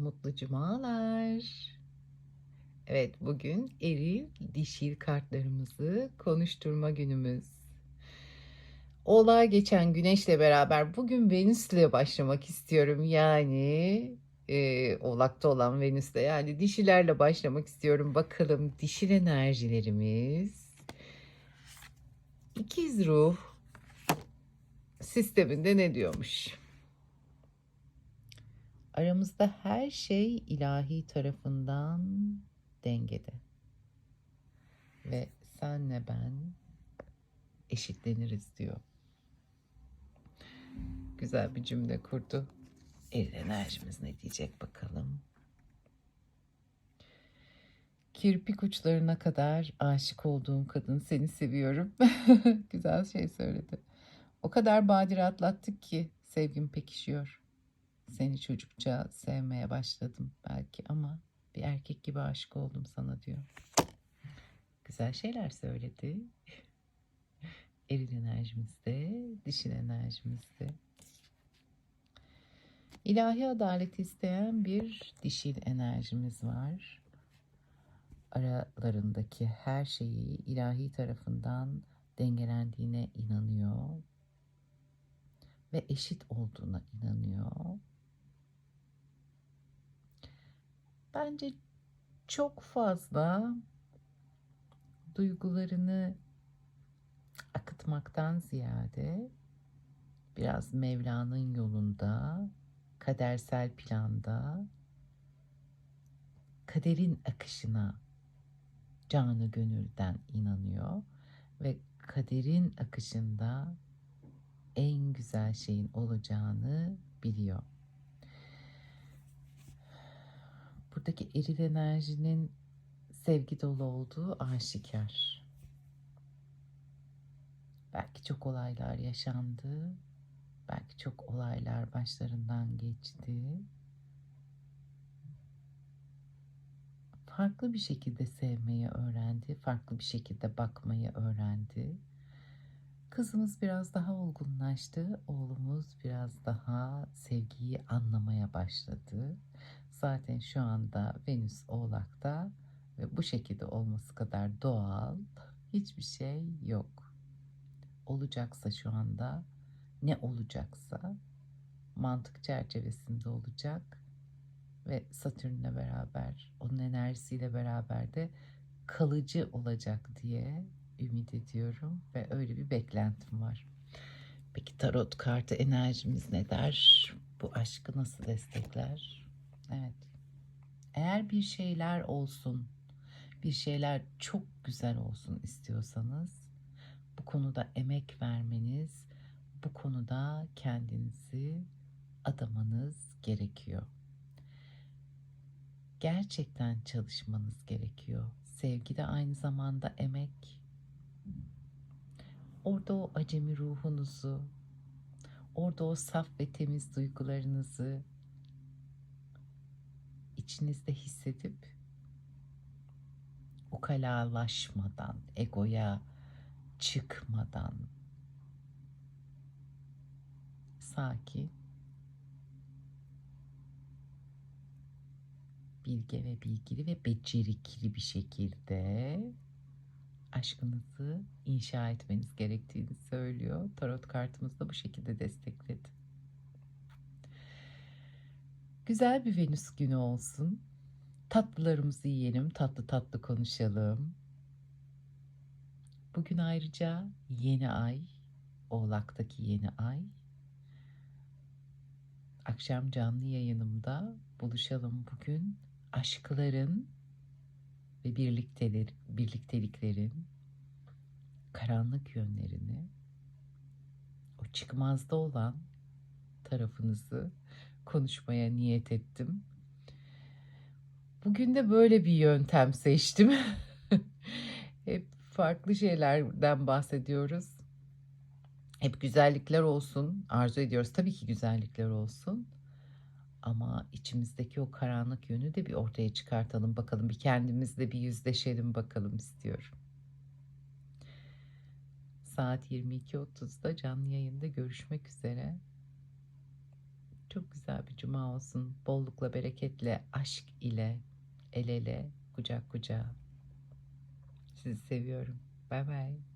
Mutlu cumalar. Evet, bugün eril dişil kartlarımızı konuşturma günümüz. Oğlağa geçen güneşle beraber bugün Venüs'le başlamak istiyorum. Yani e, Oğlak'ta olan Venüs'le yani dişilerle başlamak istiyorum. Bakalım dişil enerjilerimiz ikiz ruh sisteminde ne diyormuş? Aramızda her şey ilahi tarafından dengede. Ve senle ben eşitleniriz diyor. Güzel bir cümle kurdu. Eril enerjimiz ne diyecek bakalım. Kirpik uçlarına kadar aşık olduğum kadın seni seviyorum. Güzel şey söyledi. O kadar badire atlattık ki sevgim pekişiyor. Seni çocukça sevmeye başladım belki ama bir erkek gibi aşık oldum sana diyor. Güzel şeyler söyledi. Eril enerjimizde, dişil enerjimizde. İlahi adaleti isteyen bir dişil enerjimiz var. Aralarındaki her şeyi ilahi tarafından dengelendiğine inanıyor ve eşit olduğuna inanıyor. Bence çok fazla duygularını akıtmaktan ziyade biraz Mevla'nın yolunda, kadersel planda, kaderin akışına canı gönülden inanıyor ve kaderin akışında en güzel şeyin olacağını biliyor. Buradaki eril enerjinin sevgi dolu olduğu aşikar. Belki çok olaylar yaşandı. Belki çok olaylar başlarından geçti. Farklı bir şekilde sevmeyi öğrendi. Farklı bir şekilde bakmayı öğrendi. Kızımız biraz daha olgunlaştı. Oğlumuz biraz daha sevgiyi anlamaya başladı. Zaten şu anda Venüs Oğlak'ta ve bu şekilde olması kadar doğal hiçbir şey yok. Olacaksa şu anda ne olacaksa mantık çerçevesinde olacak ve Satürn'le beraber onun enerjisiyle beraber de kalıcı olacak diye ümit ediyorum ve öyle bir beklentim var. Peki tarot kartı enerjimiz ne der? Bu aşkı nasıl destekler? Evet. Eğer bir şeyler olsun, bir şeyler çok güzel olsun istiyorsanız bu konuda emek vermeniz, bu konuda kendinizi adamanız gerekiyor. Gerçekten çalışmanız gerekiyor. Sevgi de aynı zamanda emek. Orada o acemi ruhunuzu, orada o saf ve temiz duygularınızı içinizde hissedip ukalalaşmadan, egoya çıkmadan sakin, bilge ve bilgili ve becerikli bir şekilde aşkınızı inşa etmeniz gerektiğini söylüyor. Tarot kartımız da bu şekilde destekledi. Güzel bir Venüs günü olsun. Tatlılarımızı yiyelim, tatlı tatlı konuşalım. Bugün ayrıca yeni ay, Oğlak'taki yeni ay. Akşam canlı yayınımda buluşalım bugün. Aşkların ve birlikteler, birlikteliklerin karanlık yönlerini, o çıkmazda olan tarafınızı konuşmaya niyet ettim. Bugün de böyle bir yöntem seçtim. Hep farklı şeylerden bahsediyoruz. Hep güzellikler olsun arzu ediyoruz. Tabii ki güzellikler olsun. Ama içimizdeki o karanlık yönü de bir ortaya çıkartalım bakalım. Bir kendimizle bir yüzleşelim bakalım istiyorum. Saat 22.30'da canlı yayında görüşmek üzere. Çok güzel bir cuma olsun. Bollukla, bereketle, aşk ile, el ele, kucak kucağa. Sizi seviyorum. Bay bay.